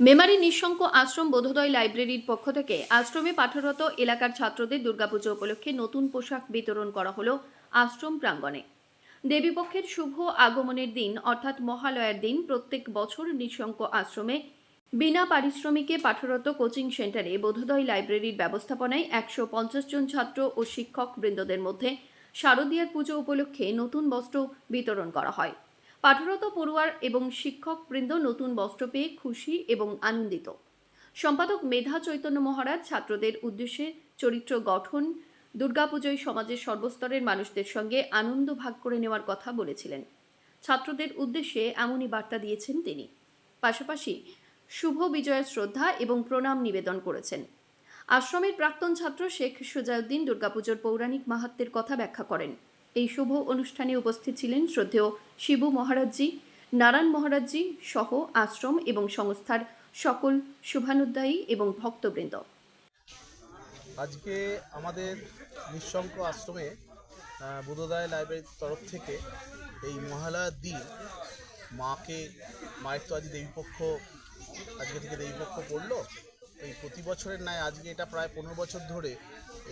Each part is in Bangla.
মেমারি নিঃশঙ্ক আশ্রম বোধোদয় লাইব্রেরির পক্ষ থেকে আশ্রমে পাঠরত এলাকার ছাত্রদের দুর্গাপুজো উপলক্ষে নতুন পোশাক বিতরণ করা হলো আশ্রম প্রাঙ্গণে। দেবীপক্ষের শুভ আগমনের দিন, অর্থাৎ মহালয়ার দিন, প্রত্যেক বছর নিঃশঙ্ক আশ্রমে বিনা পারিশ্রমিকে পাঠরত কোচিং সেন্টারে বোধোদয় লাইব্রেরির ব্যবস্থাপনায় একশো পঞ্চাশ জন ছাত্র ও শিক্ষক বৃন্দদের মধ্যে শারদীয়ার পুজো উপলক্ষে নতুন বস্ত্র বিতরণ করা হয়। পাঠরত পড়ুয়ার এবং শিক্ষক বৃন্দ নতুন বস্ত্র পেয়ে খুশি এবং আনন্দিত। সম্পাদক মেধা চৈতন্য মহারাজ ছাত্রদের উদ্দেশ্যে চরিত্র গঠন, দুর্গাপুজোয় সমাজের সর্বস্তরের মানুষদের সঙ্গে আনন্দ ভাগ করে নেওয়ার কথা বলেছিলেন। ছাত্রদের উদ্দেশ্যে এমনই বার্তা দিয়েছেন তিনি। পাশাপাশি শুভ বিজয়ের শ্রদ্ধা এবং প্রণাম নিবেদন করেছেন। আশ্রমের প্রাক্তন ছাত্র শেখ সুজাউদ্দিন দুর্গাপুজোর পৌরাণিক মাহাত্মের কথা ব্যাখ্যা করেন। এই শুভ অনুষ্ঠানে উপস্থিত ছিলেন শ্রদ্ধেয় শিবু মহারাজজি, নারায়ণ মহারাজজি সহ আশ্রম এবং সংস্থার সকল শুভানুদ্দায়ী এবং ভক্তবৃন্দ। আজকে আমাদের নিঃশঙ্ক আশ্রমে বোধোদয় লাইব্রেরির তরফ থেকে এই মহালয়ার দিন মাকে, মায়ের তো আজ দেবীপক্ষ, আজকে থেকে দেবীপক্ষ পড়ল। এই প্রতি বছরের ন্যায় আজকে এটা প্রায় পনেরো বছর ধরে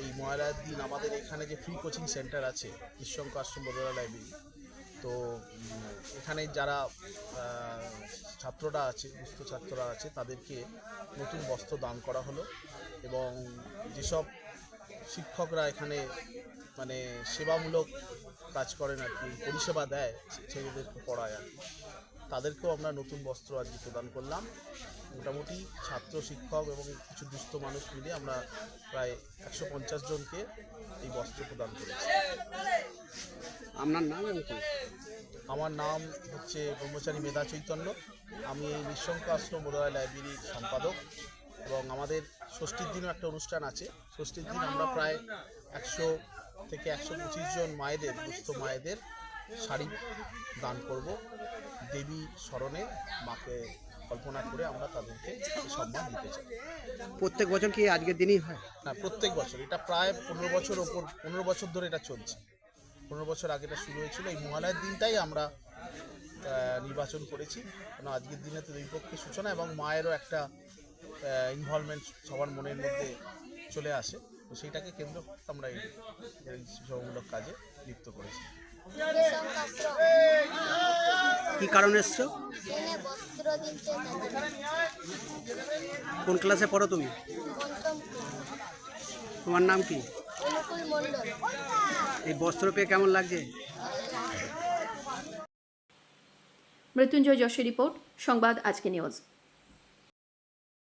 এই ময়লার দিন আমাদের এখানে যে ফ্রি কোচিং সেন্টার আছে নিঃশঙ্ক আশ্রম বদলা লাইব্রেরি তো এখানে যারা ছাত্ররা আছে, দুস্থ ছাত্ররা আছে, তাদেরকে নতুন বস্ত্র দান করা হলো এবং যেসব শিক্ষকরা এখানে মানে সেবামূলক কাজ করেন আর কি পরিষেবা দেয় ছেলেদেরকে পড়ায় আর কি। তাদেরকেও আমরা নতুন বস্ত্র আজকে প্রদান করলাম। মোটামুটি ছাত্র শিক্ষক এবং কিছু দুস্থ মানুষ মিলে আমরা প্রায় একশো পঞ্চাশ জনকে এই বস্ত্র প্রদান করেছি। আপনার নাম এবং আমার নাম হচ্ছে ব্রহ্মচারী মেধা চৈতন্য। আমি এই নিঃশঙ্ক আশ্রম বোধহয় লাইব্রেরির সম্পাদক এবং আমাদের ষষ্ঠীর দিনও একটা অনুষ্ঠান আছে। ষষ্ঠীর দিন আমরা প্রায় একশো থেকে একশো পঁচিশ জন মায়েদের দুস্থ মায়েদের শাড়ি দান করব। দেবী স্মরণে মাকে কল্পনা করে আমরা তাদেরকে সম্মান দিতে চাই। প্রত্যেক বছর কি আজকের দিনই হয়? না প্রত্যেক বছর। এটা প্রায় পনেরো বছর ওপর পনেরো বছর ধরে এটা চলছে। পনেরো বছর আগে এটা শুরু হয়েছিল। এই মহালয়ার দিনটাই আমরা নির্বাচন করেছি। কারণ আজকের দিনে তো বিপক্ষে সূচনা এবং মায়েরও একটা ইনভলভমেন্ট সবার মনের মধ্যে চলে আসে। তো সেইটাকে কেন্দ্র করে আমরা এই এই কাজে লিপ্ত করেছি। কি কারণে এসছো? কোন ক্লাসে পড়ো তুমি? তোমার নাম কি? এই বস্ত্র পেয়ে কেমন লাগছে? মৃত্যুঞ্জয় যশের রিপোর্ট সংবাদ আজকে নিউজ।